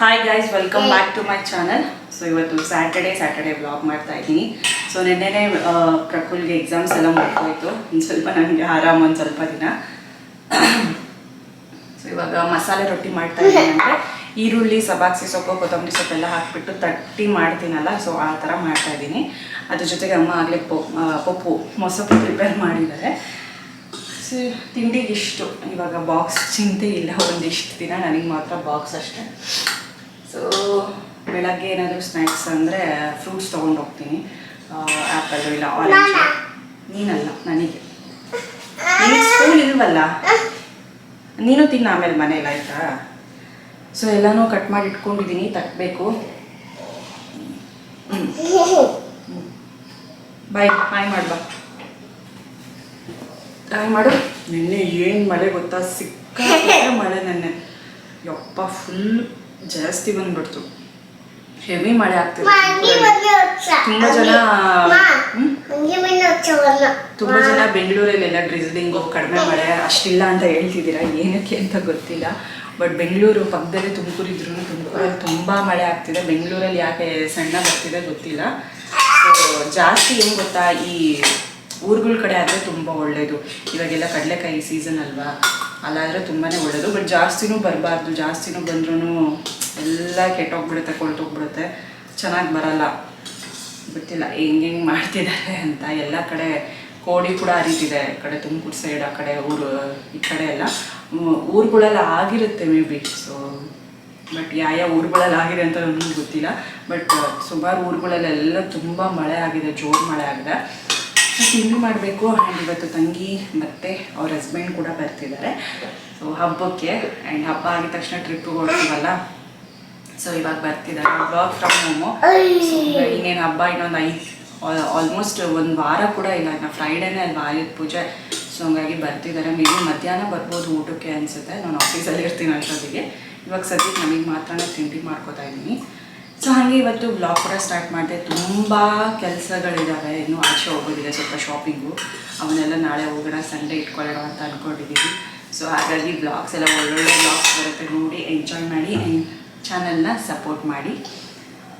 Hi guys welcome back to my channel so ಇವತ್ತು Saturday Saturday blog ಮಾಡ್ತಾ ಇದ್ದೀನಿ. So ನಿನ್ನೆನೇ ಆ, ಪ್ರಕುಲ್ಗೆ ಎಕ್ಸಾಮ್ಸ್ ಎಲ್ಲ ಮುಗ್ದೋಯ್ತು. ಒಂದು ಸ್ವಲ್ಪ ನನಗೆ ಆರಾಮ್ ಒಂದು ಸ್ವಲ್ಪ ದಿನ. ಸೊ ಇವಾಗ ಮಸಾಲೆ ರೊಟ್ಟಿ ಮಾಡ್ತಾ ಇದ್ದೀನಿ ಅಂದರೆ ಈರುಳ್ಳಿ ಸಬಾಕ್ಸಿ ಸೊಪ್ಪು ಕೊತ್ತಂಬರಿ ಸೊಪ್ಪೆಲ್ಲ ಹಾಕಿಬಿಟ್ಟು ತಟ್ಟಿ ಮಾಡ್ತೀನಲ್ಲ. ಸೊ ಆ ಥರ ಮಾಡ್ತಾ ಇದ್ದೀನಿ. ಅದ್ರ ಜೊತೆಗೆ ಅಮ್ಮ ಆಗಲೇ ಪಪ್ಪು ಮೊಸಪ್ಪು ಪ್ರಿಪೇರ್ ಮಾಡಿದ್ದಾರೆ. ಸೊ ತಿಂಡಿಗೆ ಇಷ್ಟು. ಇವಾಗ ಬಾಕ್ಸ್ ಚಿಂತೆ ಇಲ್ಲ. ಒಂದಿಷ್ಟು ದಿನ ನನಗೆ ಮಾತ್ರ ಬಾಕ್ಸ್ ಅಷ್ಟೇ. ಸೊ ಬೆಳಗ್ಗೆ ಏನಾದರೂ ಸ್ನ್ಯಾಕ್ಸ್ ಅಂದರೆ ಫ್ರೂಟ್ಸ್ ತೊಗೊಂಡು ಹೋಗ್ತೀನಿ ಆ್ಯಪಲ್ ಇಲ್ಲ ಆರೆಂಜ್ ನೀನಲ್ಲ ನನಗೆ. ನೀನು ಸ್ಕೂಲ್ ಇಲ್ವಲ್ಲ? ನೀನು ತಿನ್ನ ಆಮೇಲೆ ಮನೇಲಿ ಆಯಿತಾ? ಸೊ ಎಲ್ಲನೂ ಕಟ್ ಮಾಡಿ ಇಟ್ಕೊಂಡಿದ್ದೀನಿ ತಟ್ಟಬೇಕು ಬಾಯ್ ಬಾಯ್ ಹಾಯ್ ಮಾಡ್ಬಾ. ಹಾಯ್ ಮಾಡು. ನಿನ್ನೆ ಏನು ಮಳೆ ಗೊತ್ತಾ? ಸಿಕ್ಕ ಮಳೆ ನೆನ್ನೆ. ಯಪ್ಪ ಫುಲ್ ಜಾಸ್ತಿ ಬಂದ್ಬಿಡ್ತು. ಹೆವಿ ಮಳೆ ಆಗ್ತಿದೆ. ತುಂಬ ಜನ? ತುಂಬ ಜನ ಬೆಂಗಳೂರಲ್ಲೆಲ್ಲ ಡ್ರಿಸ್ಲಿಂಗ್ ಕಡಿಮೆ ಮಳೆ. ಅಷ್ಟಿಲ್ಲ ಅಂತ ಹೇಳ್ತಿದ್ದೀರಾ? ಏನಕ್ಕೆ ಅಂತ ಗೊತ್ತಿಲ್ಲ. ಬಟ್ ಬೆಂಗಳೂರು ಪಕ್ಕದಲ್ಲೇ ತುಮಕೂರು ಇದ್ರೂ ತುಮಕೂರಲ್ಲಿ ತುಂಬ ಮಳೆ ಆಗ್ತಿದೆ. ಬೆಂಗಳೂರಲ್ಲಿ ಯಾಕೆ ಸಣ್ಣ ಬರ್ತಿದೆ ಗೊತ್ತಿಲ್ಲ. ಸೊ ಜಾಸ್ತಿ ಏನು ಗೊತ್ತಾ? ಈ ಊರುಗಳ ಕಡೆ ಆದರೆ ತುಂಬ ಒಳ್ಳೆಯದು ಇವಾಗೆಲ್ಲ ಕಡಲೆಕಾಯಿ ಸೀಸನ್ ಅಲ್ವಾ? ಅಲ್ಲಾದರೆ ತುಂಬಾ ಒಳ್ಳೆಯದು ಬಟ್ ಜಾಸ್ತಿನೂ ಬರಬಾರ್ದು. ಜಾಸ್ತಿನೂ ಬಂದ್ರೂ ಎಲ್ಲ ಕೆಟ್ಟೋಗ್ಬಿಡುತ್ತೆ, ಕೊಳ್ತೋಗ್ಬಿಡುತ್ತೆ. ಚೆನ್ನಾಗಿ ಬರಲ್ಲ. ಗೊತ್ತಿಲ್ಲ, ಹೆಂಗೆ ಹೆಂಗೆ ಮಾಡ್ತಿದ್ದಾರೆ ಅಂತ. ಎಲ್ಲ ಕಡೆ ಕೋಡಿ ಕೂಡ ಹರಿತಿದೆ. ಈ ಕಡೆ ತುಮಕೂರು ಸೈಡ್ ಆ ಕಡೆ ಊರು, ಈ ಕಡೆ ಎಲ್ಲ. ಊರುಗಳೆಲ್ಲ ಆಗಿರುತ್ತೆ ಮೇ ಬಿ. ಸೊ ಬಟ್ ಯಾವ ಯಾವ ಊರುಗಳಲ್ಲಿ ಆಗಿದೆ ಅಂತ ನನಗೆ ಗೊತ್ತಿಲ್ಲ. ಬಟ್ ಸುಮಾರು ಊರುಗಳಲ್ಲೆಲ್ಲ ತುಂಬ ಮಳೆ ಆಗಿದೆ, ಜೋರು ಮಳೆ ಆಗಿದೆ. ತಿಂಡಿ ಮಾಡಬೇಕು ಆ್ಯಂಡ್ ಇವತ್ತು ತಂಗಿ ಮತ್ತು ಅವ್ರ ಹಸ್ಬೆಂಡ್ ಕೂಡ ಬರ್ತಿದ್ದಾರೆ. ಸೊ ಹಬ್ಬಕ್ಕೆ ಆ್ಯಂಡ್ ಹಬ್ಬ ಆಗಿದ ತಕ್ಷಣ ಟ್ರಿಪ್ಪಿಗೆ ಹೋಗ್ತೀವಲ್ಲ? ಸೊ ಇವಾಗ ಬರ್ತಿದ್ದಾರೆ. ವರ್ಕ್ ಫ್ರಮ್ ಹೋಮು ಇನ್ನೇನು ಹಬ್ಬ ಇನ್ನೊಂದು ಐ ಆಲ್ಮೋಸ್ಟ್ ಒಂದು ವಾರ ಕೂಡ ಇಲ್ಲ. ಇನ್ನು ಫ್ರೈಡೇನೇ ಅಲ್ವಾ ಆಯುಧ ಪೂಜೆ. ಸೊ ಹಂಗಾಗಿ ಬರ್ತಿದ್ದಾರೆ. ಮೇಬಿ ಮಧ್ಯಾಹ್ನ ಬರ್ಬೋದು ಊಟಕ್ಕೆ ಅನಿಸುತ್ತೆ. ನಾನು ಆಫೀಸಲ್ಲಿ ಇರ್ತೀನಿ ಅದಕ್ಕೆ ಇವಾಗ ಸದ್ಯಕ್ಕೆ ನಮಗೆ ಮಾತ್ರ ತಿಂಡಿ ಮಾಡ್ಕೋತಾ ಇದ್ದೀನಿ. ಸೊ ಹಾಗೆ ಇವತ್ತು ಬ್ಲಾಗ್ ಕೂಡ ಸ್ಟಾರ್ಟ್ ಮಾಡಿದೆ. ತುಂಬ ಕೆಲಸಗಳಿದ್ದಾವೆ ಇನ್ನೂ ಆಚೆ ಹೋಗೋದಿದೆ ಸ್ವಲ್ಪ ಶಾಪಿಂಗು ಅವನ್ನೆಲ್ಲ ನಾಳೆ ಹೋಗೋಣ ಸಂಡೇ ಇಟ್ಕೊಳ್ಳೋಣ ಅಂತ ಅಂದ್ಕೊಂಡಿದ್ದೀವಿ ಸೊ ಹಾಗಾಗಿ ಬ್ಲಾಗ್ಸ್ ಎಲ್ಲ ಒಳ್ಳೊಳ್ಳೆ ಬ್ಲಾಗ್ಸ್ ಬರುತ್ತೆ. ನೋಡಿ ಎಂಜಾಯ್ ಮಾಡಿ ಆ್ಯಂಡ್ ಚಾನಲ್ನ ಸಪೋರ್ಟ್ ಮಾಡಿ.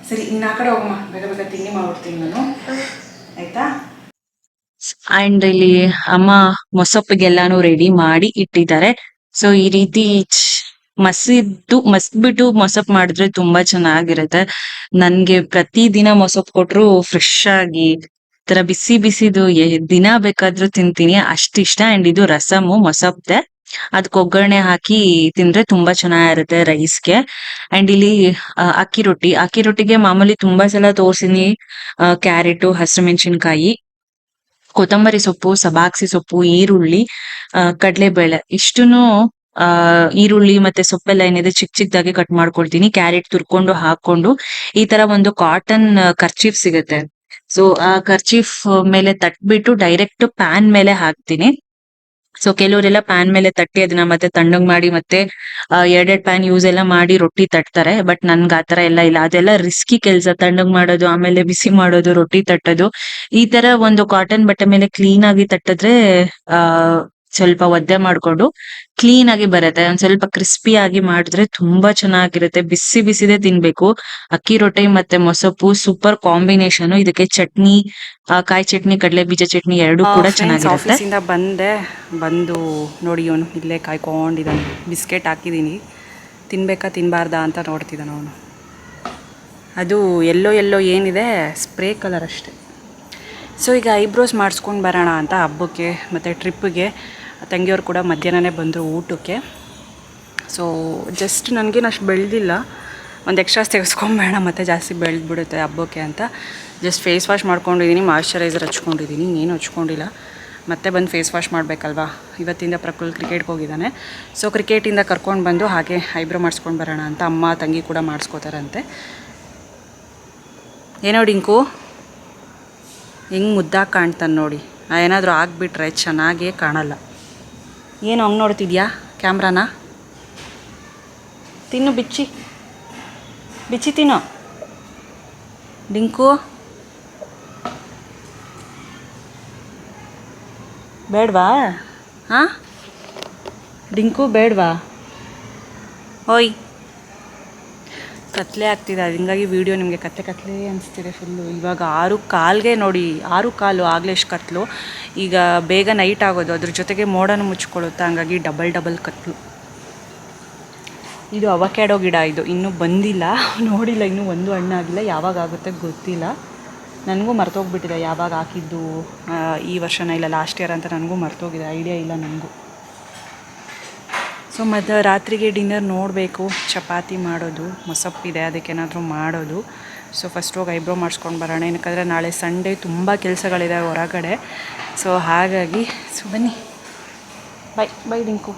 ಸರಿ ಇನ್ನು ಆ ಕಡೆ ಹೋಗಮ್ಮ ಬೇಗ ಬೇಗ ತಿಂಡಿ ಮಾಡ್ಬಿಡ್ತೀನಿ ನಾನು. ಆಯಿತಾ? ಅಂಡ್ ಇಲ್ಲಿ ಅಮ್ಮ, ಮೊಸಪ್ಪಿಗೆಲ್ಲಾನು ರೆಡಿ ಮಾಡಿ ಇಟ್ಟಿದ್ದಾರೆ. ಸೊ ಈ ರೀತಿ ಮಸಿದ್ದು ಮಸ್ಬಿಟ್ಟು ಮೊಸಪ್ ಮಾಡಿದ್ರೆ ತುಂಬಾ ಚೆನ್ನಾಗಿರುತ್ತೆ. ನನ್ಗೆ ಪ್ರತಿ ದಿನ ಮೊಸಪ್ ಕೊಟ್ರು ಫ್ರೆಶ್ ಆಗಿ ತರ ಬಿಸಿ ಬಿಸಿದು ದಿನ ಬೇಕಾದ್ರೂ ತಿಂತೀನಿ. ಅಷ್ಟಿಷ್ಟ ಅಂಡ್ ಇದು ರಸಮು, ಮೊಸಪ್ದೆ. ಅದಕ್ಕೆ ಒಗ್ಗರಣೆ ಹಾಕಿ ತಿಂದ್ರೆ ತುಂಬಾ ಚೆನ್ನಾಗಿರುತ್ತೆ ರೈಸ್ಗೆ. ಅಂಡ್ ಇಲ್ಲಿ ಅಕ್ಕಿ ರೊಟ್ಟಿ. ಅಕ್ಕಿ ರೊಟ್ಟಿಗೆ ಮಾಮೂಲಿ ತುಂಬಾ ಸಲ ತೋರ್ಸಿನಿ. ಕ್ಯಾರೆಟ್ ಹಸಿರು ಮೆಣಸಿನ್ಕಾಯಿ ಕೊತ್ತಂಬರಿ ಸೊಪ್ಪು ಸಬಾಕ್ಸಿ ಸೊಪ್ಪು, ಈರುಳ್ಳಿ ಕಡ್ಲೆಬೇಳೆ. ಇಷ್ಟನ್ನು ಆ, ಈರುಳ್ಳಿ ಮತ್ತೆ ಸೊಪ್ಪೆಲ್ಲ ಏನಿದೆ ಚಿಕ್ಕ ಚಿಕ್ಕದಾಗಿ ಕಟ್ ಮಾಡ್ಕೊಳ್ತೀನಿ. ಕ್ಯಾರೆಟ್ ತುರ್ಕೊಂಡು ಹಾಕೊಂಡು ಈ ತರ ಒಂದು ಕಾಟನ್ ಕರ್ಚೀಫ್ ಸಿಗುತ್ತೆ. ಸೊ ಆ ಕರ್ಚೀಫ್ ಮೇಲೆ ತಟ್ಬಿಟ್ಟು ಡೈರೆಕ್ಟ್ ಪ್ಯಾನ್ ಮೇಲೆ ಹಾಕ್ತೀನಿ. ಸೊ ಕೆಲವರೆಲ್ಲ ಪ್ಯಾನ್ ಮೇಲೆ ತಟ್ಟಿ ಅದನ್ನ ಮತ್ತೆ ತಣ್ಣಗ್ ಮಾಡಿ ಮತ್ತೆ ಎರಡೆರಡ್ ಪ್ಯಾನ್ ಯೂಸ್ ಎಲ್ಲ ಮಾಡಿ ರೊಟ್ಟಿ ತಟ್ತಾರೆ. ಬಟ್ ನನ್ಗೆ ಆತರ ಎಲ್ಲ ಇಲ್ಲ. ಅದೆಲ್ಲ ರಿಸ್ಕಿ ಕೆಲಸ. ತಣ್ಣಗ್ ಮಾಡೋದು, ಆಮೇಲೆ ಬಿಸಿ ಮಾಡೋದು, ರೊಟ್ಟಿ ತಟ್ಟೋದು. ಈ ತರ ಒಂದು ಕಾಟನ್ ಬಟ್ಟೆ ಮೇಲೆ ಕ್ಲೀನ್ ಆಗಿ ತಟ್ಟಿದ್ರೆ, ಆ ಸ್ವಲ್ಪ ಒದ್ದೆ ಮಾಡ್ಕೊಂಡು ಕ್ಲೀನ್ ಆಗಿ ಬರುತ್ತೆ. ಒಂದ್ ಸ್ವಲ್ಪ ಕ್ರಿಸ್ಪಿ ಆಗಿ ಮಾಡಿದ್ರೆ ತುಂಬಾ ಚೆನ್ನಾಗಿರುತ್ತೆ. ಬಿಸಿ ಬಿಸಿದೆ ತಿನ್ಬೇಕು. ಅಕ್ಕಿ ರೊಟ್ಟಿ ಮತ್ತೆ ಮೊಸಪ್ಪು ಸೂಪರ್ ಕಾಂಬಿನೇಷನ್ ಇದಕ್ಕೆ ಚಟ್ನಿ ಕಾಯಿ ಚಟ್ನಿ ಕಡಲೆ ಬೀಜ ಚಟ್ನಿ ಎರಡು ಕೂಡ ಚೆನ್ನಾಗಿರುತ್ತೆ. ಆಫೀಸಿಂದ ಬಂದೆ. ಬಂದು ನೋಡಿ ಅವನು ಇಲ್ಲೇ ಕಾಯ್ಕೊಂಡಿದ್ದಾನೆ. ಬಿಸ್ಕೆಟ್ ಹಾಕಿದೀನಿ ತಿನ್ಬೇಕಾ ತಿನ್ಬಾರ್ದಾ ಅಂತ ನೋಡ್ತಿದ್ದಾನೆ ಅವನು. ಅದು ಎಲ್ಲೋ ಎಲ್ಲೋ ಏನಿದೆ ಸ್ಪ್ರೇ ಕಲರ್ ಅಷ್ಟೇ. ಸೊ ಈಗ ಐಬ್ರೋಸ್ ಮಾಡಿಸ್ಕೊಂಡು ಬರೋಣ ಅಂತ ಹಬ್ಬಕ್ಕೆ ಮತ್ತು ಟ್ರಿಪ್ಪಿಗೆ ತಂಗಿಯವ್ರು ಕೂಡ ಮಧ್ಯಾಹ್ನನೇ ಬಂದರು ಊಟಕ್ಕೆ. ಸೊ ಜಸ್ಟ್ ನನಗೇನು ಅಷ್ಟು ಬೆಳೆದಿಲ್ಲ. ಒಂದು ಎಕ್ಸ್ಟ್ರಾಸ್ ತೆಗೆಸ್ಕೊಂಬೇಡ, ಮತ್ತೆ ಜಾಸ್ತಿ ಬೆಳೆದ್ಬಿಡುತ್ತೆ ಹಬ್ಬಕ್ಕೆ ಅಂತ. ಜಸ್ಟ್ ಫೇಸ್ ವಾಶ್ ಮಾಡ್ಕೊಂಡಿದ್ದೀನಿ ಮಾಯಶ್ಚರೈಸರ್ ಹಚ್ಕೊಂಡಿದ್ದೀನಿ ಏನು ಹಚ್ಕೊಂಡಿಲ್ಲ. ಮತ್ತೆ ಬಂದು ಫೇಸ್ ವಾಶ್ ಮಾಡಬೇಕಲ್ವಾ? ಇವತ್ತಿಂದ ಪ್ರಕೃತಿ ಕ್ರಿಕೆಟ್ಗೆ ಹೋಗಿದ್ದಾನೆ. ಸೊ ಕ್ರಿಕೆಟಿಂದ ಕರ್ಕೊಂಡು ಬಂದು ಹಾಗೆ ಐಬ್ರೋ ಮಾಡಿಸ್ಕೊಂಡು ಬರೋಣ ಅಂತ ಅಮ್ಮ, ತಂಗಿ ಕೂಡ ಮಾಡಿಸ್ಕೋತಾರಂತೆ. ಏನೋ ಡಿಂಕು? ಹೆಂಗೆ ಮುದ್ದಾಗಿ ಕಾಣ್ತಾನೆ ನೋಡಿ. ಏನಾದರೂ ಆಗಿಬಿಟ್ರೆ ಚೆನ್ನಾಗೇ ಕಾಣಲ್ಲ. ಏನು ಹಂಗೆ ನೋಡ್ತಿದ್ಯಾ ಕ್ಯಾಮ್ರಾನ? ತಿನ್ನು ಬಿಚ್ಚಿ. ಬಿಚ್ಚಿ ತಿನ್ನು. ಡಿಂಕು. ಬೇಡವಾ? ಹಾಂ? ಡಿಂಕು ಬೇಡವಾ? ಓಯ್. ಕತ್ಲೆ ಆಗ್ತಿದೆ. ಹಿಂಗಾಗಿ ವಿಡಿಯೋ ನಿಮಗೆ ಕತ್ಲೆ ಕತ್ಲೆ ಅನಿಸ್ತಿದೆ ಫುಲ್ಲು ಇವಾಗ ಆರು ಕಾಲ್ಗೆ ನೋಡಿ, ಆರು ಕಾಲು ಆಗಲೇ ಎಷ್ಟು ಕತ್ಲು. ಈಗ ಬೇಗ ನೈಟ್ ಆಗೋದು, ಅದ್ರ ಜೊತೆಗೆ ಮೋಡನ ಮುಚ್ಕೊಳ್ಳುತ್ತೆ? ಹಂಗಾಗಿ ಡಬಲ್ ಡಬಲ್ ಕತ್ಲು. ಇದು ಅವಕ್ಯಾಡೋ ಗಿಡ ಇದು. ಇನ್ನೂ ಬಂದಿಲ್ಲ. ನೋಡಿಲ್ಲ, ಇನ್ನೂ ಒಂದು ಹಣ್ಣಾಗಿಲ್ಲ ಯಾವಾಗ ಆಗುತ್ತೆ ಗೊತ್ತಿಲ್ಲ. ನನಗೂ ಮರ್ತೋಗ್ಬಿಟ್ಟಿದೆ. ಯಾವಾಗ ಹಾಕಿದ್ದು ಈ ವರ್ಷನ ಇಲ್ಲ ಲಾಸ್ಟ್ ಇಯರ್ ಅಂತ ನನಗೂ ಮರ್ತೋಗಿದೆ. ಐಡಿಯಾ ಇಲ್ಲ ನನಗೂ. ಸೊ ಮತ್ತು ರಾತ್ರಿಗೆ ಡಿನ್ನರ್ ನೋಡಬೇಕು, ಚಪಾತಿ ಮಾಡೋದು, ಮೊಸಪ್ಪಿದೆ, ಅದಕ್ಕೇನಾದರೂ ಮಾಡೋದು. ಸೊ ಫಸ್ಟ್ ಹೋಗಿ ಐಬ್ರೋ ಮಾಡಿಸ್ಕೊಂಡು ಬರೋಣ. ಏನಕ್ಕಂದರೆ ನಾಳೆ ಸಂಡೇ ತುಂಬ ಕೆಲಸಗಳಿದೆ ಹೊರಗಡೆ. ಸೊ ಹಾಗಾಗಿ ಸೊ ಬನ್ನಿ. ಬೈ ಬೈ ಡಿಂಕು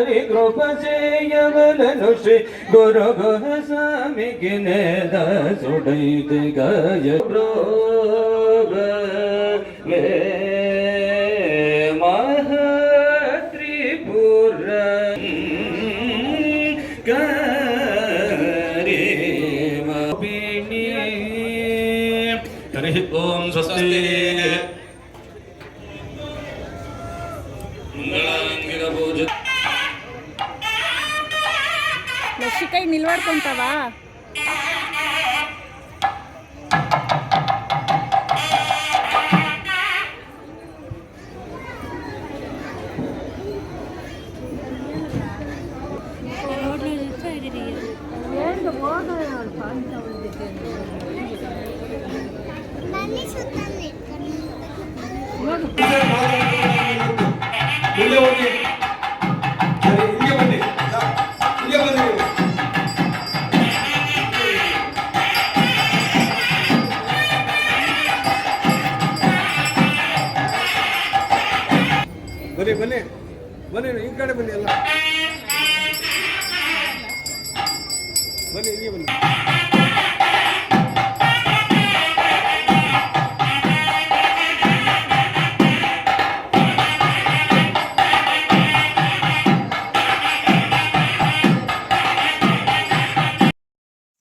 హరి కృప చేయవలను శ్రీ గురు స్వామికి నేదసుడైతే గయ రోగ ಕೈ ನಿಲ್ವಾಡ್ಕೊಂತಾವ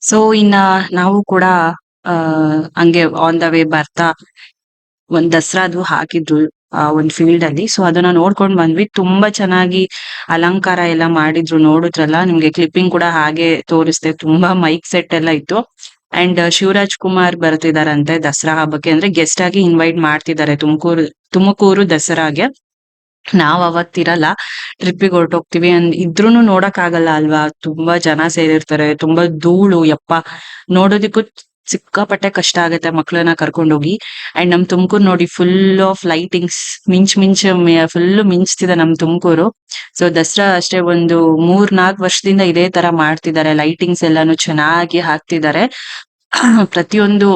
ಸೊ ಇನ್ನ ನಾವು ಕೂಡ, ಆ, ಹಂಗೆ ಆನ್ ದ ವೇ ಬರ್ತಾ, ಒಂದ್ ದಸರಾದು ಹಾಕಿದ್ರು ಆ, ಒಂದ್ ಫೀಲ್ಡ್ ಅಲ್ಲಿ. ಸೊ ಅದನ್ನ ನೋಡ್ಕೊಂಡ್ ಬಂದ್ವಿ. ತುಂಬಾ ಚೆನ್ನಾಗಿ ಅಲಂಕಾರ ಎಲ್ಲ ಮಾಡಿದ್ರು, ನೋಡಿದ್ರಲ್ಲ. ನಿಮ್ಗೆ ಕ್ಲಿಪ್ಪಿಂಗ್ ಕೂಡ ಹಾಗೆ ತೋರಿಸ್ತೇವೆ ತುಂಬಾ ಮೈಕ್ ಸೆಟ್ ಎಲ್ಲ ಇತ್ತು. ಅಂಡ್ ಶಿವರಾಜ್ ಕುಮಾರ್ ಬರ್ತಿದಾರಂತೆ ದಸರಾ ಹಬ್ಬಕ್ಕೆ. ಅಂದ್ರೆ ಗೆಸ್ಟ್ ಆಗಿ ಇನ್ವೈಟ್ ಮಾಡ್ತಿದ್ದಾರೆ ತುಮಕೂರು ತುಮಕೂರು ದಸರಾಗೆ. ನಾವ್ ಅವತ್ತಿರಲ್ಲ ಟ್ರಿಪ್ಪಿಗೆ ಹೊರಟೋಗ್ತಿವಿ. ಅಂದ್ ಇದ್ರೂನು ನೋಡಕ್ ಆಗಲ್ಲ ಅಲ್ವಾ? ತುಂಬಾ ಜನ ಸೇರಿರ್ತಾರೆ. ತುಂಬಾ ಧೂಳು, ಯಪ್ಪ. ನೋಡೋದಿಕ್ಕೂ ಸಿಕ್ಕಾಪಟ್ಟೆ ಕಷ್ಟ ಆಗತ್ತೆ ಮಕ್ಳನ್ನ ಕರ್ಕೊಂಡೋಗಿ. ಅಂಡ್ ನಮ್ ತುಮಕೂರ್ ನೋಡಿ ಫುಲ್ ಆಫ್ ಲೈಟಿಂಗ್ಸ್ ಮಿಂಚ್ ಮಿಂಚ್ ಫುಲ್ ಮಿಂಚ್ತಿದೆ ನಮ್ ತುಮಕೂರು. ಸೊ ದಸರಾ ಅಷ್ಟೇ ಒಂದು ಮೂರ್ ನಾಲ್ಕ್ ವರ್ಷದಿಂದ ಇದೇ ತರ ಮಾಡ್ತಿದ್ದಾರೆ. ಲೈಟಿಂಗ್ಸ್ ಎಲ್ಲಾನು ಚೆನ್ನಾಗಿ ಹಾಕ್ತಿದ್ದಾರೆ. ಪ್ರತಿಯೊಂದು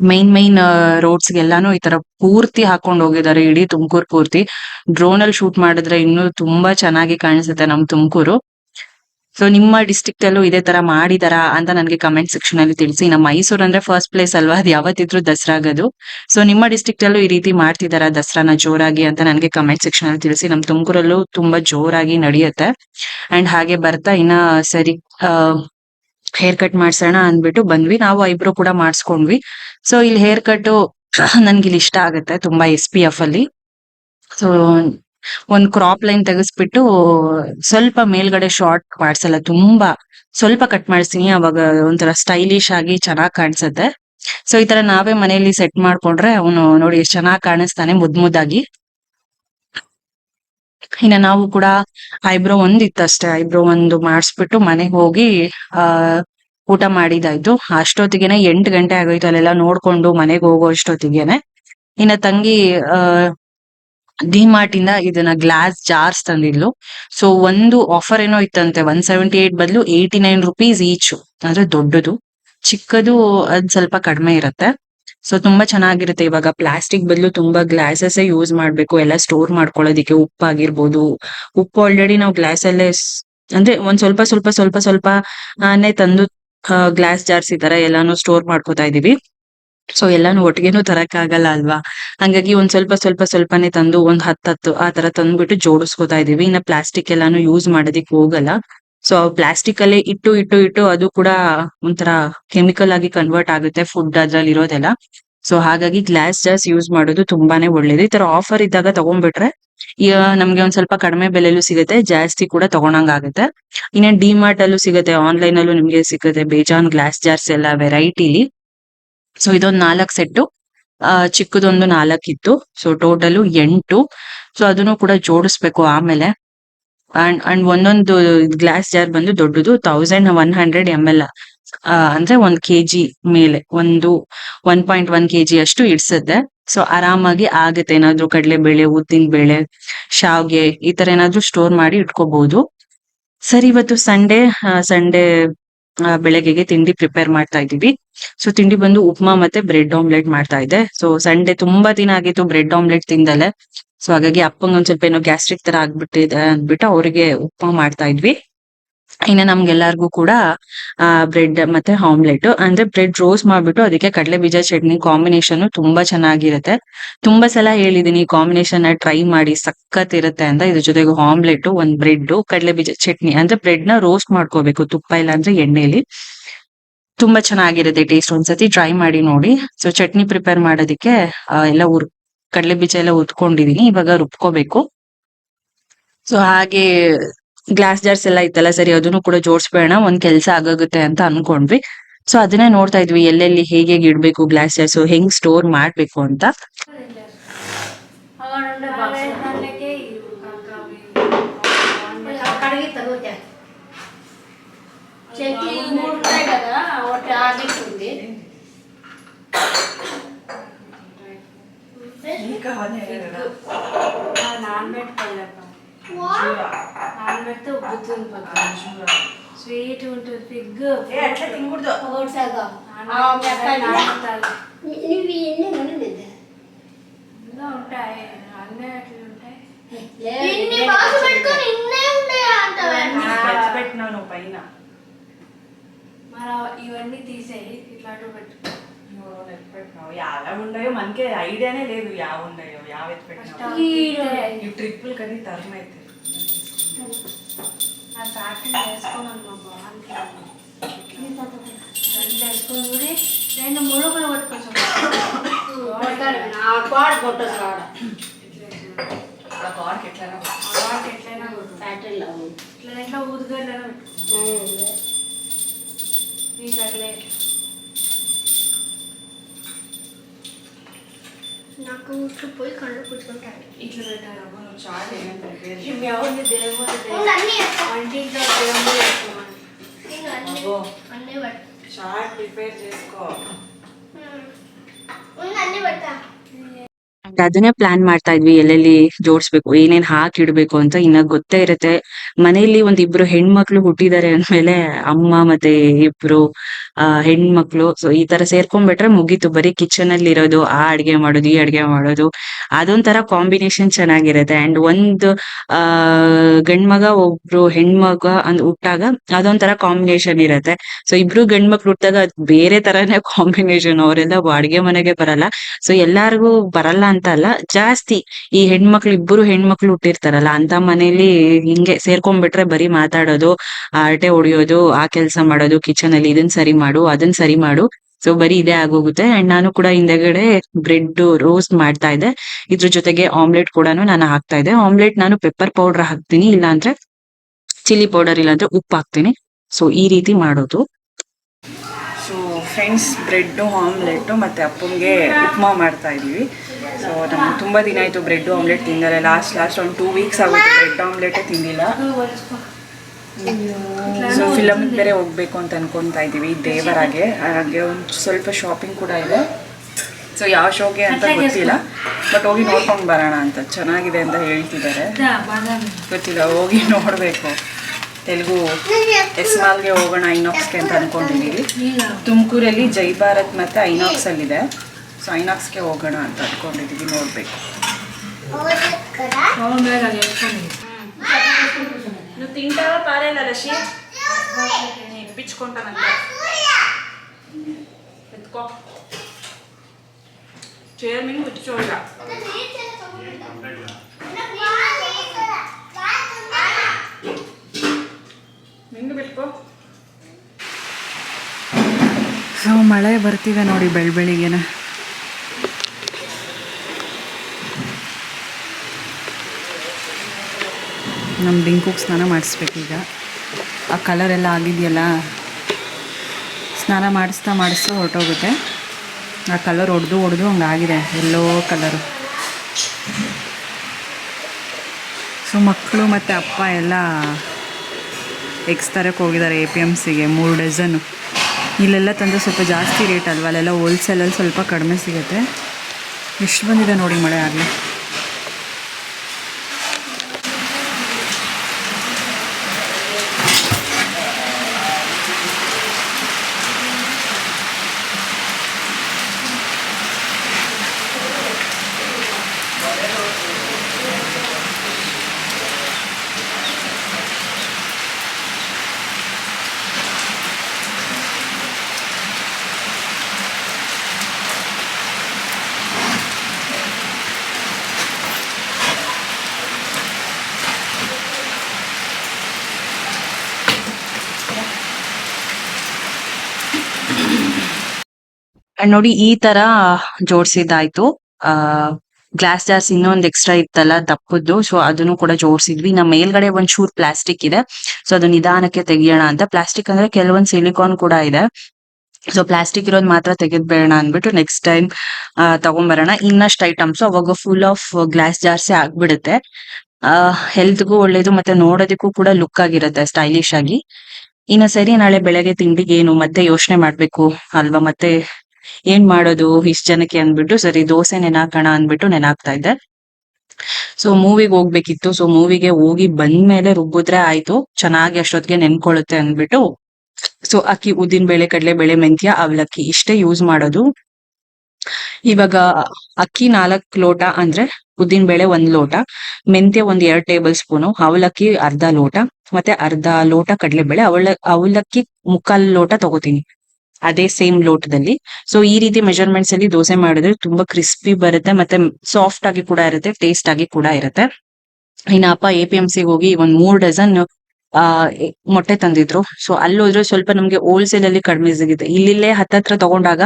ಮೈನ್ ಮೈನ್ ರೋಡ್ಸ್ ಗೆಲ್ಲಾನು ಈ ತರ ಪೂರ್ತಿ ಹಾಕೊಂಡ್ ಹೋಗಿದ್ದಾರೆ. ಇಡೀ ತುಮಕೂರು ಪೂರ್ತಿ. ಡ್ರೋನ್ ಅಲ್ಲಿ ಶೂಟ್ ಮಾಡಿದ್ರೆ ಇನ್ನೂ ತುಂಬಾ ಚೆನ್ನಾಗಿ ಕಾಣಿಸುತ್ತೆ ನಮ್ ತುಮಕೂರು. ಸೊ ನಿಮ್ಮ ಡಿಸ್ಟ್ರಿಕ್ಟ್ ಅಲ್ಲೂ ಇದೇ ತರ ಮಾಡಿದಾರಾ ಅಂತ ನನಗೆ ಕಮೆಂಟ್ ಸೆಕ್ಷನ್ ಅಲ್ಲಿ ತಿಳಿಸಿ. ನಮ್ಮ ಮೈಸೂರು ಅಂದ್ರೆ ಫಸ್ಟ್ ಪ್ಲೇಸ್ ಅಲ್ವಾ? ಅದು ಯಾವತ್ತಿದ್ರು ದಸರಾಗದು. ಸೊ ನಿಮ್ಮ ಡಿಸ್ಟ್ರಿಕ್ಟ್ ಅಲ್ಲೂ ಈ ರೀತಿ ಮಾಡ್ತಿದಾರ ದಸರಾನ ಜೋರಾಗಿ ಅಂತ ನನಗೆ ಕಮೆಂಟ್ ಸೆಕ್ಷನ್ ಅಲ್ಲಿ ತಿಳಿಸಿ. ನಮ್ ತುಮಕೂರಲ್ಲೂ ತುಂಬಾ ಜೋರಾಗಿ ನಡೆಯುತ್ತೆ. ಅಂಡ್ ಹಾಗೆ ಬರ್ತಾ ಇನ್ನ ಸರಿ ಹೇರ್ ಕಟ್ ಮಾಡ್ಸೋಣ ಅಂದ್ಬಿಟ್ಟು ಬಂದ್ವಿ. ನಾವು ಐಬ್ರೋ ಕೂಡ ಮಾಡಿಸ್ಕೊಂಡ್ವಿ. ಸೊ ಇಲ್ಲಿ ಹೇರ್ ಕಟ್ ನನ್ಗೆ ಇಲ್ಲಿ ಇಷ್ಟ ಆಗುತ್ತೆ ತುಂಬಾ ಎಸ್ ಪಿ ಎಫ್ ಅಲ್ಲಿ. ಸೊ ಒಂದ್ ಕ್ರಾಪ್ ಲೈನ್ ತೆಗೆಸ್ಬಿಟ್ಟು ಸ್ವಲ್ಪ ಮೇಲ್ಗಡೆ ಶಾರ್ಟ್ ಮಾಡ್ಸಲ್ಲ. ತುಂಬಾ ಸ್ವಲ್ಪ ಕಟ್ ಮಾಡಿಸ್ತೀನಿ. ಅವಾಗ ಒಂಥರ ಸ್ಟೈಲಿಶ್ ಆಗಿ ಚೆನ್ನಾಗ್ ಕಾಣಿಸುತ್ತೆ. ಸೊ ಈ ತರ ನಾವೇ ಮನೆಯಲ್ಲಿ ಸೆಟ್ ಮಾಡ್ಕೊಂಡ್ರೆ ಅವನು ನೋಡಿ ಎಷ್ಟ್ ಚೆನ್ನಾಗ್ ಕಾಣಿಸ್ತಾನೆ ಮುದ್ ಮುದ್ದಾಗಿ. ಇನ್ನ ನಾವು ಕೂಡ ಐಬ್ರೋ ಒಂದಿತ್ತು ಅಷ್ಟೇ ಐಬ್ರೋ ಒಂದು ಮಾಡಿಸ್ಬಿಟ್ಟು ಮನೆಗೆ ಹೋಗಿ, ಆ, ಊಟ ಮಾಡಿದಾಯ್ತು. ಅಷ್ಟೊತ್ತಿಗೆನೆ ಎಂಟ್ ಗಂಟೆ ಆಗೋಯ್ತು ಅಲ್ಲೆಲ್ಲ ನೋಡ್ಕೊಂಡು ಮನೆಗೆ ಹೋಗೋ ಅಷ್ಟೊತ್ತಿಗೆನೆ. ಇನ್ನ ತಂಗಿ, ಆ ಡಿಮಾರ್ಟ್ ಇಂದ ಇದನ್ನ ಗ್ಲಾಸ್ ಜಾರ್ಸ್ ತಂದಿದ್ಲು. ಸೊ, ಒಂದು ಆಫರ್ ಏನೋ ಇತ್ತಂತೆ, ಒನ್ ಸೆವೆಂಟಿ ಏಟ್ ಬದಲು ಏಯ್ಟಿ ನೈನ್ ರುಪೀಸ್ ಈಚು. ಅಂದ್ರೆ ದೊಡ್ಡದು. ಚಿಕ್ಕದು ಅದ್ ಸ್ವಲ್ಪ ಕಡಿಮೆ ಇರತ್ತೆ. ಸೊ ತುಂಬಾ ಚೆನ್ನಾಗಿರುತ್ತೆ. ಇವಾಗ ಪ್ಲಾಸ್ಟಿಕ್ ಬದಲು ತುಂಬಾ ಗ್ಲಾಸಸ್ ಯೂಸ್ ಮಾಡ್ಬೇಕು. ಎಲ್ಲ ಸ್ಟೋರ್ ಮಾಡ್ಕೊಳ್ಳೋದಿಕ್ಕೆ ಉಪ್ಪಾಗಿರ್ಬೋದು. ಉಪ್ಪು ಆಲ್ರೆಡಿ ನಾವು ಗ್ಲಾಸ್ ಅಲ್ಲೇ ಸ್- ಅಂದ್ರೆ ಒಂದ್ ಸ್ವಲ್ಪ ಸ್ವಲ್ಪ ಸ್ವಲ್ಪ ಸ್ವಲ್ಪ ಅನ್ನೇ ತಂದು ಗ್ಲಾಸ್ ಜಾರ್ಸ್ ಈ ತರ ಎಲ್ಲಾನು ಸ್ಟೋರ್ ಮಾಡ್ಕೋತಾ ಇದೀವಿ ಸೊ ಎಲ್ಲಾನು ಒಟ್ಟಿಗೆನೂ ಆಗಲ್ಲ ಅಲ್ವಾ? ಹಂಗಾಗಿ ಒಂದ್ ಸ್ವಲ್ಪ ಸ್ವಲ್ಪ, ಸ್ವಲ್ಪನೇ ತಂದು ಒಂದ್ ಹತ್ತತ್ತು ಆ ತರ ತಂದ್ಬಿಟ್ಟು ಜೋಡಿಸ್ಕೊತಾ ಇದೀವಿ ಇನ್ನ ಪ್ಲಾಸ್ಟಿಕ್ ಎಲ್ಲಾನು ಯೂಸ್ ಮಾಡೋದಿಕ್ ಹೋಗಲ್ಲ. ಸೊ ಪ್ಲಾಸ್ಟಿಕ್ ಅಲ್ಲೇ ಇಟ್ಟು ಇಟ್ಟು ಇಟ್ಟು ಅದು ಕೂಡ ಒಂಥರ ಕೆಮಿಕಲ್ ಆಗಿ ಕನ್ವರ್ಟ್ ಆಗುತ್ತೆ ಫುಡ್ ಅದ್ರಲ್ಲಿ ಇರೋದೆಲ್ಲ. ಸೊ ಹಾಗಾಗಿ ಗ್ಲಾಸ್ ಜಾಸ್ ಯೂಸ್ ಮಾಡೋದು ತುಂಬಾನೇ ಒಳ್ಳೇದು. ಈ ತರ ಆಫರ್ ಇದ್ದಾಗ ತಗೊಂಡ್ಬಿಟ್ರೆ ಈಗ ನಮ್ಗೆ ಒಂದ್ ಸ್ವಲ್ಪ ಕಡಿಮೆ ಬೆಲೆಲೂ ಸಿಗುತ್ತೆ, ಜಾಸ್ತಿ ಕೂಡ ತಗೊಂಡಂಗ ಆಗುತ್ತೆ. ಇನ್ನೇನ್ ಡಿಮಾರ್ಟ್ ಅಲ್ಲೂ ಸಿಗುತ್ತೆ ಆನ್ಲೈನ್ ಅಲ್ಲೂ ನಿಮ್ಗೆ ಸಿಗುತ್ತೆ ಬೇಜಾನ್ ಗ್ಲಾಸ್ ಜಾರ್ಸ್ ಎಲ್ಲ ವೆರೈಟಿಲಿ ಸೊ ಇದೊಂದ್ ನಾಲ್ಕ್ ಸೆಟ್ಟು ಚಿಕ್ಕದೊಂದು ನಾಲ್ಕಿತ್ತು ಸೊ ಟೋಟಲು ಎಂಟು. ಸೊ ಅದನ್ನು ಕೂಡ ಜೋಡಿಸ್ಬೇಕು ಆಮೇಲೆ. ಅಂಡ್ ಅಂಡ್ ಒಂದೊಂದು ಗ್ಲಾಸ್ ಜಾರ್ ಬಂದು ದೊಡ್ಡದು thousand one hundred M L ಅಂದ್ರೆ ಒಂದ್ ಕೆಜಿ ಮೇಲೆ, ಒಂದು ಒನ್ ಪಾಯಿಂಟ್ ಒನ್ ಕೆಜಿ ಅಷ್ಟು ಇಡ್ಸುತ್ತೆ. ಸೊ ಆರಾಮಾಗಿ ಆಗುತ್ತೆ. ಏನಾದ್ರು ಕಡಲೆಬೇಳೆ, ಉದ್ದಿನ ಬೇಳೆ, ಶಾವ್ಗೆ ಈ ತರ ಏನಾದ್ರು ಸ್ಟೋರ್ ಮಾಡಿ ಇಟ್ಕೋಬಹುದು ಸರಿ, ಇವತ್ತು ಸಂಡೇ ಸಂಡೇ ಬೆಳಗ್ಗೆಗೆ ತಿಂಡಿ ಪ್ರಿಪೇರ್ ಮಾಡ್ತಾ ಇದೀವಿ ಸೊ ತಿಂಡಿ ಬಂದು ಉಪ್ಮಾ ಮತ್ತೆ ಬ್ರೆಡ್ ಆಮ್ಲೆಟ್ ಮಾಡ್ತಾ ಇದ್ದೆ ಸೊ ಸಂಡೆ ತುಂಬಾ ದಿನ ಆಗಿತ್ತು ಬ್ರೆಡ್ ಆಮ್ಲೆಟ್ ತಿಂದಲೆ ಸೊ ಹಾಗಾಗಿ ಅಪ್ಪಂಗೆ ಒಂದ್ ಸ್ವಲ್ಪ ಏನೋ ಗ್ಯಾಸ್ಟ್ರಿಕ್ ತರ ಆಗ್ಬಿಟ್ಟಿದೆ ಅಂದ್ಬಿಟ್ಟು ಅವ್ರಿಗೆ ಉಪ್ಮಾ ಮಾಡ್ತಾ ಇದ್ವಿ. ಇನ್ನ ನಮ್ಗೆಲ್ಲಾರ್ಗೂ ಕೂಡ, ಆ, ಬ್ರೆಡ್ ಮತ್ತೆ ಆಮ್ಲೆಟ್, ಅಂದ್ರೆ ಬ್ರೆಡ್ ರೋಸ್ಟ್ ಮಾಡ್ಬಿಟ್ಟು ಅದಕ್ಕೆ ಕಡಲೆ ಬೀಜ ಚಟ್ನಿ ಕಾಂಬಿನೇಷನ್ ತುಂಬಾ ಚೆನ್ನಾಗಿರುತ್ತೆ. ತುಂಬಾ ಸಲ ಹೇಳಿದೀನಿ ಕಾಂಬಿನೇಷನ್ ಟ್ರೈ ಮಾಡಿ, ಸಖತ್ ಇರುತ್ತೆ ಅಂತ. ಇದ್ರ ಜೊತೆಗೆ ಆಮ್ಲೆಟ್, ಒಂದ್ ಬ್ರೆಡ್ ಕಡಲೆ ಬೀಜ ಚಟ್ನಿ, ಅಂದ್ರೆ ಬ್ರೆಡ್ನ ರೋಸ್ಟ್ ಮಾಡ್ಕೋಬೇಕು ತುಪ್ಪ ಇಲ್ಲ ಅಂದ್ರೆ ಎಣ್ಣೆಲಿ. ತುಂಬಾ ಚೆನ್ನಾಗಿರುತ್ತೆ ಟೇಸ್ಟ್ ಒಂದ್ಸತಿ ಟ್ರೈ ಮಾಡಿ ನೋಡಿ. ಸೊ, ಚಟ್ನಿ ಪ್ರಿಪೇರ್ ಮಾಡೋದಕ್ಕೆ ಎಲ್ಲ ಉರ್ ಕಡಲೆ ಬೀಜ ಎಲ್ಲ ಉತ್ಕೊಂಡಿದೀನಿ. ಇವಾಗ ರುಬ್ಕೋಬೇಕು. ಸೊ, ಹಾಗೆ ಗ್ಲಾಸ್ ಜಾರ್ಸ್ ಎಲ್ಲ ಇತ್ತಲ್ಲ ಸರಿ ಅದನ್ನು ಕೂಡ ಜೋಡಿಸ್ಬೇಡ ಒಂದ್ ಕೆಲ್ಸ ಆಗೋಗುತ್ತೆ ಅಂತ ಅನ್ಕೊಂಡ್ವಿ ಸೊ ಅದನ್ನೇ ನೋಡ್ತಾ ಇದ್ವಿ ಎಲ್ಲೆಲ್ಲಿ ಹೇಗೆ ಹೇಗೆ ಇಡ್ಬೇಕು ಗ್ಲಾಸ್ ಜಾರ್ಸ್ ಹೆಂಗ್ ಸ್ಟೋರ್ ಮಾಡ್ಬೇಕು ಅಂತ కడిగి తగ్గుతా నానబెడితే ఉబ్బుతుంది పక్కన స్వీట్ ఉంటుంది ఫిగ్. ఉంటాయి. అన్నీ అట్లా ఉంటాయి. పైన. ఇవన్నీ తీసేయి. ఇట్లాంటివి పెట్టుకో మనకే ఐడియానే లేదు యావ ఉండయో. యావ ఎత్తు పెట్టినా ఈ ట్రిప్పులు కానీ తరం అయితే. ఆ ప్యాకింగ్ వేసుకోమని మా బాగుంది రెండు వేసుకొని చూడి. రెండు మురుగులు కొట్టుకోసం కోడ కొట్టదు కాడ కోడకి ఎట్లయినా కోడకి ఎట్లయినా కొట్టు. ఇట్లా ఎట్లా ఊదుగా పెట్టుకో నీకు కూర్చుపోయి కళ్ళు కూర్చుకుంటాను ఇట్లా పెట్టాలమ్మా నువ్వు చాలా ఏమైనా ఎవరిని దేవో చాలా ప్రిపేర్ చేసుకో. అన్నీ పెడతా. ಅದನ್ನೇ ಪ್ಲಾನ್ ಮಾಡ್ತಾ ಇದ್ವಿ. ಎಲ್ಲೆಲ್ಲಿ ಜೋಡಿಸ್ಬೇಕು, ಏನೇನ್ ಹಾಕಿಡ್ಬೇಕು ಅಂತ ಇನ್ನ ಗೊತ್ತೇ ಇರುತ್ತೆ. ಮನೆಯಲ್ಲಿ ಒಂದ್ ಇಬ್ರು ಹೆಣ್ಮಕ್ಳು ಹುಟ್ಟಿದ್ದಾರೆ ಅಂದ್ಮೇಲೆ ಅಮ್ಮ ಮತ್ತೆ ಇಬ್ರು, ಆ, ಹೆಣ್ಮಕ್ಳು. ಸೊ ಈ ತರ ಸೇರ್ಕೊಂಡ್ಬಿಟ್ರೆ ಮುಗೀತು. ಬರೀ ಕಿಚನ್ ಅಲ್ಲಿ ಇರೋದು, ಆ ಅಡ್ಗೆ ಮಾಡೋದು, ಈ ಅಡ್ಗೆ ಮಾಡೋದು. ಅದೊಂಥರ ಕಾಂಬಿನೇಷನ್ ಚೆನ್ನಾಗಿರುತ್ತೆ. ಅಂಡ್ ಒಂದು, ಆ, ಗಂಡ್ಮಗ, ಒಬ್ರು ಹೆಣ್ಮಗ ಅಂದ್ ಹುಟ್ಟಾಗ ಅದೊಂಥರ ಕಾಂಬಿನೇಷನ್ ಇರತ್ತೆ. ಸೊ ಇಬ್ರು ಗಂಡ್ಮಕ್ಳು ಹುಟ್ಟಾಗ ಅದ್ ಬೇರೆ ತರಾನೇ ಕಾಂಬಿನೇಷನ್ ಅವರೆಲ್ಲ ಅಡ್ಗೆ ಮನೆಗೆ ಬರಲ್ಲ. ಸೊ ಎಲ್ಲಾರ್ಗು ಬರಲ್ಲ ಅಂತ ಅಲ್ಲ, ಜಾಸ್ತಿ ಈ ಹೆಣ್ಮಕ್ಳು ಇಬ್ಬರು ಹೆಣ್ಮಕ್ಳು ಹುಟ್ಟಿರ್ತಾರಲ್ಲ, ಅಂತ ಮನೇಲಿ ಹಿಂಗೆ ಸೇರ್ಕೊಂಡ್ಬಿಟ್ರೆ ಬರೀ ಮಾತಾಡೋದು ಅರಟೆ ಹೊಡಿಯೋದು, ಆ ಕೆಲಸ ಮಾಡೋದು ಕಿಚನ್ ಅಲ್ಲಿ ಇದನ್ ಸರಿ ಮಾಡು, ಅದನ್ ಸರಿ ಮಾಡು. ಸೊ ಬರೀ ಇದೇ ಆಗೋಗುತ್ತೆ. ಅಂಡ್ ನಾನು ಕೂಡ ಹಿಂದೆಗಡೆ ಬ್ರೆಡ್ ರೋಸ್ಟ್ ಮಾಡ್ತಾ ಇದ್ದೆ. ಇದ್ರ ಜೊತೆಗೆ ಆಮ್ಲೆಟ್ ಕೂಡ ನಾನು ಹಾಕ್ತಾ ಇದ್ದೆ. ಆಮ್ಲೆಟ್ ನಾನು ಪೆಪ್ಪರ್ ಪೌಡರ್ ಹಾಕ್ತೀನಿ, ಇಲ್ಲಾಂದ್ರೆ ಚಿಲ್ಲಿ ಪೌಡರ್ ಇಲ್ಲಾಂದ್ರೆ ಉಪ್ಪು ಹಾಕ್ತೀನಿ. ಸೊ ಈ ರೀತಿ ಮಾಡೋದು. ಫ್ರೆಂಡ್ಸ್ ಬ್ರೆಡ್ಡು ಆಮ್ಲೆಟ್ಟು ಮತ್ತು ಅಪ್ಪಂಗೆ ಉಪ್ಮಾ ಮಾಡ್ತಾ ಇದ್ದೀವಿ. ಸೊ ನಮ್ಗೆ ತುಂಬ ದಿನ ಆಯಿತು ಬ್ರೆಡ್ಡು ಆಮ್ಲೆಟ್ ತಿಂದಲ್ಲ ಲಾಸ್ಟ್ ಲಾಸ್ಟ್ ಒಂದು ಟೂ ವೀಕ್ಸ್ ಆಗುತ್ತೆ ಬ್ರೆಡ್ ಆಮ್ಲೆಟೇ ತಿಂದಿಲ್ಲ. ಸೊ ಫಿಲಮ್ ಬೇರೆ ಹೋಗ್ಬೇಕು ಅಂತ ಅನ್ಕೊತಾ ಇದ್ದೀವಿ ದೇವರಾಗೆ. ಹಾಗೆ ಒಂದು ಸ್ವಲ್ಪ ಶಾಪಿಂಗ್ ಕೂಡ ಇದೆ. ಸೊ ಯಾವ ಶೋಗೆ ಅಂತ ಗೊತ್ತಿಲ್ಲ. ಬಟ್ ಹೋಗಿ ನೋಡ್ಕೊಂಡು ಬರೋಣ ಅಂತ. ಚೆನ್ನಾಗಿದೆ ಅಂತ ಹೇಳ್ತಿದ್ದಾರೆ. ಗೊತ್ತಿಲ್ಲ ಹೋಗಿ ನೋಡಬೇಕು. ತೆಲುಗು ಎಸ್ಮಾಲ್ಗೆ ಹೋಗೋಣ ಐನಾಕ್ಸ್ಗೆ ಅಂತ ಅನ್ಕೊಂಡಿದ್ದೀವಿ ತುಮಕೂರಲ್ಲಿ ಜೈ ಭಾರತ್ ಮತ್ತು ಐನಾಕ್ಸ್ ಅಲ್ಲಿದೆ ಸೊ ಐನಾಕ್ಸ್ಗೆ ಹೋಗೋಣ ಅಂತ ಅನ್ಕೊಂಡಿದ್ದೀವಿ ನೋಡಬೇಕು అవును వేరే అది వేసుకోండి నువ్వు తింటావా పారేలా రషి ఇప్పించుకుంటానంత ఎత్తుకో ಚೇರ್ ಮೀನು ಸೊ, ಮಳೆ ಬರ್ತಿದೆ ನೋಡಿ ಬೆಳ್ ಬೆಳಿಗ್ಗೆನ ನಮ್ಮ ಡಿಂಕುಗೆ ಸ್ನಾನ ಮಾಡಿಸ್ಬೇಕೀಗ ಆ ಕಲರ್ ಎಲ್ಲ ಆಗಿದೆಯಲ್ಲ? ಸ್ನಾನ ಮಾಡಿಸ್ತಾ ಮಾಡಿಸ್ತಾ ಹೊರಟೋಗುತ್ತೆ. ಆ ಕಲರ್ ಹೊಡೆದು ಹೊಡೆದು ಆಗಿದೆ, ಎಲ್ಲೋ ಕಲರು ಸೊ, ಮಕ್ಕಳು ಮತ್ತು ಅಪ್ಪ ಎಲ್ಲ ಎಗ್ಸ್ ತರಕ್ಕೆ ಹೋಗಿದ್ದಾರೆ ಎ ಪಿ ಎಂ ಸಿಗೆ, ಮೂರು ಡಜನ್ನು. ಇಲ್ಲೆಲ್ಲ ತಂದರೆ ಸ್ವಲ್ಪ ಜಾಸ್ತಿ ರೇಟ್ ಅಲ್ವಾ? ಅಲ್ಲೆಲ್ಲ ಹೋಲ್ಸೇಲಲ್ಲಿ ಸ್ವಲ್ಪ ಕಡಿಮೆ ಸಿಗುತ್ತೆ. ಎಷ್ಟು ಬಂದಿದೆ ನೋಡಿ ಮಳೆ ಆಗಲಿ. ಅಂಡ್ ನೋಡಿ, ಈ ತರ ಜೋಡ್ಸಿದ್ದಾಯ್ತು. ಆ ಗ್ಲಾಸ್ ಜಾರ್ಸ್ ಇನ್ನೊಂದ್ ಎಕ್ಸ್ಟ್ರಾ ಇತ್ತಲ್ಲ ದಪ್ಪದ್ದು ಸೊ ಅದನ್ನು ಕೂಡ ಜೋಡಿಸಿದ್ವಿ. ನಮ್ಮ ಮೇಲ್ಗಡೆ ಒಂದ್ ಶೂರ್ ಪ್ಲಾಸ್ಟಿಕ್ ಇದೆ. ಸೊ ಅದು ನಿಧಾನಕ್ಕೆ ತೆಗಿಯೋಣ ಅಂತ. ಪ್ಲಾಸ್ಟಿಕ್ ಅಂದ್ರೆ ಕೆಲವೊಂದ್ ಸಿಲಿಕಾನ್ ಕೂಡ ಇದೆ. ಸೊ ಪ್ಲಾಸ್ಟಿಕ್ ಇರೋದ್ ಮಾತ್ರ ತೆಗೆದ್ಬೇಡ ಅಂದ್ಬಿಟ್ಟು ನೆಕ್ಸ್ಟ್ ಟೈಮ್ ತಗೊಂಬರೋಣ. ಇನ್ನಷ್ಟು ಐಟಮ್ಸ್ ಅವಾಗ ಫುಲ್ ಆಫ್ ಗ್ಲಾಸ್ ಜಾರ್ಸೇ ಆಗ್ಬಿಡುತ್ತೆ. ಹೆಲ್ತ್ಗೂ ಒಳ್ಳೇದು ಮತ್ತೆ ನೋಡೋದಕ್ಕೂ ಕೂಡ ಲುಕ್ ಆಗಿರುತ್ತೆ ಸ್ಟೈಲಿಶ್ ಆಗಿ. ಇನ್ನ ಸರಿ, ನಾಳೆ ಬೆಳಗ್ಗೆ ತಿಂಡಿಗೆ ಏನು ಮತ್ತೆ ಯೋಚನೆ ಮಾಡ್ಬೇಕು ಅಲ್ವಾ? ಮತ್ತೆ ಏನ್ ಮಾಡೋದು? ಇಷ್ಟ ಜನಕ್ಕೆ ಅಂದ್ಬಿಟ್ಟು, ಸರಿ, ದೋಸೆ ನೆನಾಕೋಣ ಅಂದ್ಬಿಟ್ಟು ನೆನಾಕ್ತಾ ಇದ್ದೆ. ಸೊ ಮೂವಿಗೆ ಹೋಗ್ಬೇಕಿತ್ತು. ಸೊ ಮೂವಿಗೆ ಹೋಗಿ ಬಂದ್ಮೇಲೆ ರುಬ್ಬಿದ್ರೆ ಆಯ್ತು. ಚೆನ್ನಾಗಿ ಅಷ್ಟೊತ್ತಿಗೆ ನೆನ್ಕೊಳ್ಳುತ್ತೆ ಅಂದ್ಬಿಟ್ಟು. ಸೊ ಅಕ್ಕಿ ಉದ್ದಿನ ಬೇಳೆ, ಕಡಲೆ ಬೇಳೆ, ಮೆಂತ್ಯ, ಅವಲಕ್ಕಿ ಇಷ್ಟೇ ಯೂಸ್ ಮಾಡೋದು. ಇವಾಗ ಅಕ್ಕಿ ನಾಲ್ಕ್ ಲೋಟ ಅಂದ್ರೆ ಉದ್ದಿನ ಬೇಳೆ ಒಂದ್ ಲೋಟ, ಮೆಂತ್ಯ ಒಂದ್ ಎರಡ್ ಟೇಬಲ್ ಸ್ಪೂನು, ಅವಲಕ್ಕಿ ಅರ್ಧ ಲೋಟ, ಮತ್ತೆ ಅರ್ಧ ಲೋಟ ಕಡಲೆಬೇಳೆ ಅವಳ ಅವಲಕ್ಕಿ ಮುಕ್ಕಾಲ್ ಲೋಟ ತಗೋತೀನಿ. ಅದೇ ಸೇಮ್ ಲೋಟದಲ್ಲಿ. ಸೊ ಈ ರೀತಿ ಮೆಜರ್ಮೆಂಟ್ಸ್ ಅಲ್ಲಿ ದೋಸೆ ಮಾಡಿದ್ರೆ ತುಂಬಾ ಕ್ರಿಸ್ಪಿ ಬರುತ್ತೆ ಮತ್ತೆ ಸಾಫ್ಟ್ ಆಗಿ ಕೂಡ ಇರುತ್ತೆ ಟೇಸ್ಟ್ ಆಗಿ ಕೂಡ ಇರುತ್ತೆ. ಇನ್ನ ಅಪ್ಪ ಎ ಪಿ ಎಂ ಸಿ ಹೋಗಿ ಒಂದ್ ಮೂರ್ ಡಜನ್ ಆ ಮೊಟ್ಟೆ ತಂದಿದ್ರು. ಸೊ ಅಲ್ಲಿ ಹೋದ್ರೆ ಸ್ವಲ್ಪ ನಮ್ಗೆ ಹೋಲ್ಸೇಲ್ ಅಲ್ಲಿ ಕಡಿಮೆ ಸಿಗುತ್ತೆ. ಇಲ್ಲಿಲ್ಲೇ ಹತ್ತತ್ರ ತಗೊಂಡಾಗ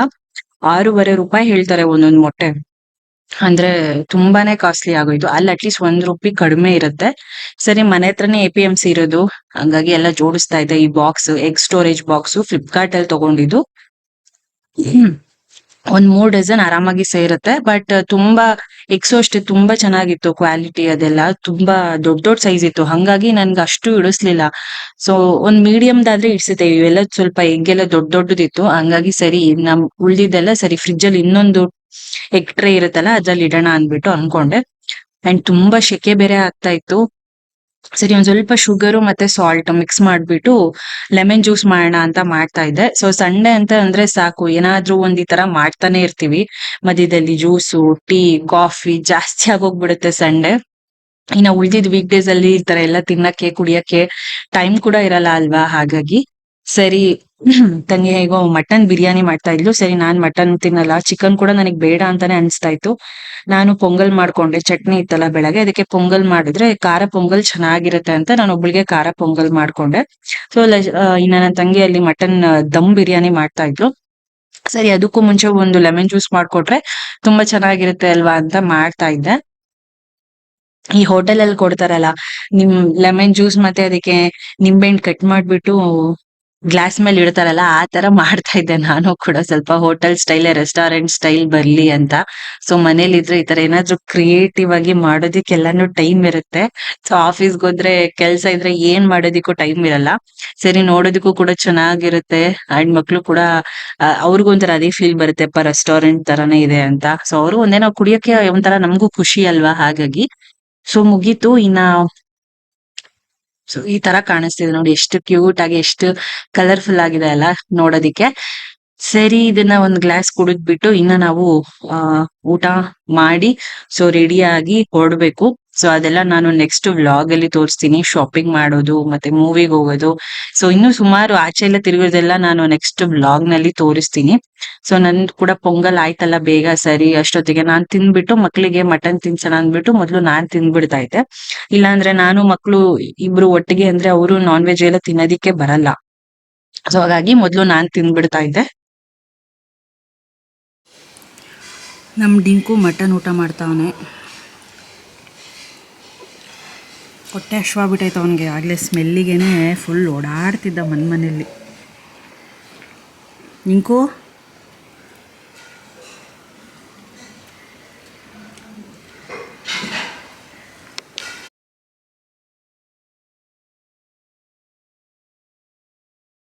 ಆರೂವರೆ ರೂಪಾಯಿ ಹೇಳ್ತಾರೆ ಒಂದೊಂದ್ ಮೊಟ್ಟೆ. ಅಂದ್ರೆ ತುಂಬಾನೇ ಕಾಸ್ಟ್ಲಿ ಆಗೋಯ್ತು. ಅಲ್ಲಿ ಅಟ್ಲೀಸ್ಟ್ ಒಂದ್ ರೂಪಿ ಕಡಿಮೆ ಇರುತ್ತೆ. ಸರಿ, ಮನೆ ಹತ್ರನೇ ಎ ಪಿ ಎಂ ಸಿ ಇರೋದು. ಹಂಗಾಗಿ ಎಲ್ಲ ಜೋಡಿಸ್ತಾ ಇದೆ. ಈ box egg storage box Flipkart ಅಲ್ಲಿ ತಗೊಂಡಿದ್ದು. ಒಂದ್ ಮೂರ್ ಡಜನ್ ಆರಾಮಾಗಿ ಸೇರುತ್ತೆ. ಬಟ್ ತುಂಬಾ ಎಕ್ಸೋ ಅಷ್ಟೇ ತುಂಬಾ ಚೆನ್ನಾಗಿತ್ತು ಕ್ವಾಲಿಟಿ ಅದೆಲ್ಲ. ತುಂಬಾ ದೊಡ್ಡ ದೊಡ್ಡ ಸೈಜ್ ಇತ್ತು. ಹಂಗಾಗಿ ನನ್ಗೆ ಅಷ್ಟು ಇಡಿಸ್ಲಿಲ್ಲ. ಸೊ ಒಂದ್ ಮೀಡಿಯಂದಾದ್ರೆ ಇಡ್ಸುತ್ತೆ ಇವೆಲ್ಲ ಸ್ವಲ್ಪ ಎಗ್ ಎಲ್ಲ ದೊಡ್ಡ ದೊಡ್ಡದಿತ್ತು. ಹಂಗಾಗಿ ಸರಿ, ನಮ್ ಉಳ್ದಿದ್ದೆಲ್ಲ ಸರಿ ಫ್ರಿಜ್ ಅಲ್ಲಿ ಇನ್ನೊಂದು ಎಗ್ ಟ್ರೇ ಇರುತ್ತಲ್ಲ, ಅದ್ರಲ್ಲಿ ಇಡೋಣ ಅಂದ್ಬಿಟ್ಟು ಅನ್ಕೊಂಡೆ ಅಂಡ್ ತುಂಬಾ ಶೆಕೆ ಬೇರೆ ಆಗ್ತಾ ಇತ್ತು. ಸರಿ, ಒಂದ್ ಸ್ವಲ್ಪ ಶುಗರು ಮತ್ತೆ ಸಾಲ್ಟ್ ಮಿಕ್ಸ್ ಮಾಡ್ಬಿಟ್ಟು ಲೆಮನ್ ಜ್ಯೂಸ್ ಮಾಡೋಣ ಅಂತ ಮಾಡ್ತಾ ಇದ್ದೆ. ಸೊ ಸಂಡೆ ಅಂತ ಅಂದ್ರೆ ಸಾಕು, ಏನಾದ್ರೂ ಒಂದ್ ಈ ತರ ಮಾಡ್ತಾನೆ ಇರ್ತೀವಿ. ಮಧ್ಯದಲ್ಲಿ ಜ್ಯೂಸು ಟೀ ಕಾಫಿ ಜಾಸ್ತಿ ಆಗೋಗ್ಬಿಡುತ್ತೆ ಸಂಡೆ ಇನ್ನ ಉಳಿದಿದ್ ವೀಕ್ ಡೇಸ್ ಅಲ್ಲಿ ಈ ತರ ಎಲ್ಲ ತಿನ್ನಕ್ಕೆ, ಕುಡಿಯಕ್ಕೆ ಟೈಮ್ ಕೂಡ ಇರಲ್ಲ ಅಲ್ವಾ? ಹಾಗಾಗಿ ಸರಿ ತಂಗಿ ಹೇಗೋ ಮಟನ್ ಬಿರಿಯಾನಿ ಮಾಡ್ತಾ ಇದ್ಲು. ಸರಿ, ನಾನ್ ಮಟನ್ ತಿನ್ನಲ್ಲ. ಚಿಕನ್ ಕೂಡ ನನಗ್ ಬೇಡ ಅಂತಾನೆ ಅನ್ಸ್ತಾ ಇತ್ತು. ನಾನು ಪೊಂಗಲ್ ಮಾಡ್ಕೊಂಡೆ. ಚಟ್ನಿ ಇತ್ತಲ್ಲ ಬೆಳಗ್ಗೆ, ಅದಕ್ಕೆ ಪೊಂಗಲ್ ಮಾಡಿದ್ರೆ ಖಾರ ಪೊಂಗಲ್ ಚೆನ್ನಾಗಿರುತ್ತೆ ಅಂತ ನಾನು ಒಬ್ಳಿಗೆ ಖಾರ ಪೊಂಗಲ್ ಮಾಡ್ಕೊಂಡೆ. ಸೊ ಇನ್ನ ನನ್ನ ತಂಗಿ ಅಲ್ಲಿ ಮಟನ್ ದಮ್ ಬಿರಿಯಾನಿ ಮಾಡ್ತಾ ಇದ್ಲು. ಸರಿ, ಅದಕ್ಕೂ ಮುಂಚೆ ಒಂದು ಲೆಮನ್ ಜ್ಯೂಸ್ ಮಾಡ್ಕೊಟ್ರೆ ತುಂಬಾ ಚೆನ್ನಾಗಿರುತ್ತೆ ಅಲ್ವಾ ಅಂತ ಮಾಡ್ತಾ ಇದ್ದೆ. ಈ ಹೋಟೆಲ್ ಅಲ್ಲಿ ಕೊಡ್ತಾರಲ್ಲ, ನಿಮ್ ಲೆಮನ್ ಜ್ಯೂಸ್ ಮತ್ತೆ ಅದಕ್ಕೆ ನಿಂಬೆಹಣ್ಣು ಕಟ್ ಮಾಡ್ಬಿಟ್ಟು ಗ್ಲಾಸ್ ಮೇಲೆ ಇಡ್ತಾರಲ್ಲ, ಆ ತರ ಮಾಡ್ತಾ ಇದ್ದೆ ನಾನು ಕೂಡ. ಸ್ವಲ್ಪ ಹೋಟೆಲ್ ಸ್ಟೈಲ್ ರೆಸ್ಟೋರೆಂಟ್ ಸ್ಟೈಲ್ ಬರ್ಲಿ ಅಂತ. ಸೊ ಮನೇಲಿ ಇದ್ರೆ ಈ ತರ ಏನಾದ್ರು ಕ್ರಿಯೇಟಿವ್ ಆಗಿ ಮಾಡೋದಿಕ್ಕೆಲ್ಲಾನು ಟೈಮ್ ಇರುತ್ತೆ. ಸೊ ಆಫೀಸ್ಗೆ ಹೋದ್ರೆ ಕೆಲ್ಸ ಇದ್ರೆ ಏನ್ ಮಾಡೋದಿಕ್ಕೂ ಟೈಮ್ ಇರಲ್ಲ. ಸರಿ, ನೋಡೋದಕ್ಕೂ ಕೂಡ ಚೆನ್ನಾಗಿರುತ್ತೆ. ಅಂಡ್ ಮಕ್ಳು ಕೂಡ ಅವ್ರಿಗೂ ಒಂಥರ ಅದೇ ಫೀಲ್ ಬರುತ್ತೆ. ಪ ರೆಸ್ಟೋರೆಂಟ್ ತರಾನೇ ಇದೆ ಅಂತ. ಸೊ ಅವರು ಒಂದೇನೋ ಕುಡಿಯೋಕೆ ಒಂಥರ ನಮಗೂ ಖುಷಿ ಅಲ್ವಾ ಹಾಗಾಗಿ. ಸೊ ಮುಗೀತು. ಇನ್ನ ಸೊ ಈ ತರ ಕಾಣಿಸ್ತಿದೆ ನೋಡಿ, ಎಷ್ಟು ಕ್ಯೂಟ್ ಆಗಿ, ಎಷ್ಟು ಕಲರ್ಫುಲ್ ಆಗಿದೆ ಅಲ್ಲ ನೋಡೋದಿಕ್ಕೆ. ಸರಿ, ಇದನ್ನ ಒಂದ್ ಗ್ಲಾಸ್ ಕುಡಿದ್ಬಿಟ್ಟು ಇನ್ನ ನಾವು ಊಟ ಮಾಡಿ ಸೊ ರೆಡಿ ಆಗಿ ಹೊರಡ್ಬೇಕು ಸೊ ಅದೆಲ್ಲ ನಾನು ನೆಕ್ಸ್ಟ್ ವ್ಲಾಗ್ ಅಲ್ಲಿ ತೋರಿಸ್ತೀನಿ. ಶಾಪಿಂಗ್ ಮಾಡೋದು, ಮತ್ತೆ ಮೂವಿಗೆ ಹೋಗೋದು. ಸೊ ಇನ್ನು ಸುಮಾರು ಆಚೆ ಎಲ್ಲ ತಿರುಗೋದೆಲ್ಲ ನಾನು ನೆಕ್ಸ್ಟ್ ವ್ಲಾಗ್ನಲ್ಲಿ ತೋರಿಸ್ತೀನಿ. ಸೊ ನಂದು ಕೂಡ ಪೊಂಗಲ್ ಆಯ್ತಲ್ಲ ಬೇಗ ಸರಿ, ಅಷ್ಟೊತ್ತಿಗೆ ನಾನ್ ತಿಂದ್ಬಿಟ್ಟು ಮಕ್ಳಿಗೆ ಮಟನ್ ತಿನ್ಸೋಣ ಅಂದ್ಬಿಟ್ಟು ಮೊದ್ಲು ನಾನ್ ತಿಂದ್ಬಿಡ್ತಾ ಇದ್ದೆ. ಇಲ್ಲಾಂದ್ರೆ ನಾನು, ಮಕ್ಳು ಇಬ್ರು ಒಟ್ಟಿಗೆ ಅಂದ್ರೆ ಅವರು ನಾನ್ ವೆಜ್ ಎಲ್ಲ ತಿನ್ನೋದಿಕ್ಕೆ ಬರಲ್ಲ. ಸೊ ಹಾಗಾಗಿ ಮೊದ್ಲು ನಾನ್ ತಿನ್ಬಿಡ್ತಾ ಇದ್ದೆ. ನಮ್ಮ ಡಿಂಕು ಮಟನ್ ಊಟ ಮಾಡ್ತಾವನೆ. ಹೊಟ್ಟೆ ಹಶ್ವಾಗ್ಬಿಟ್ಟೈತೆ ಅವನಿಗೆ. ಆಗಲೇ ಸ್ಮೆಲ್ಲಿಗೆ ಫುಲ್ ಓಡಾಡ್ತಿದ್ದ ಮನೆ ಮನೆಯಲ್ಲಿ ನಿಂಕು?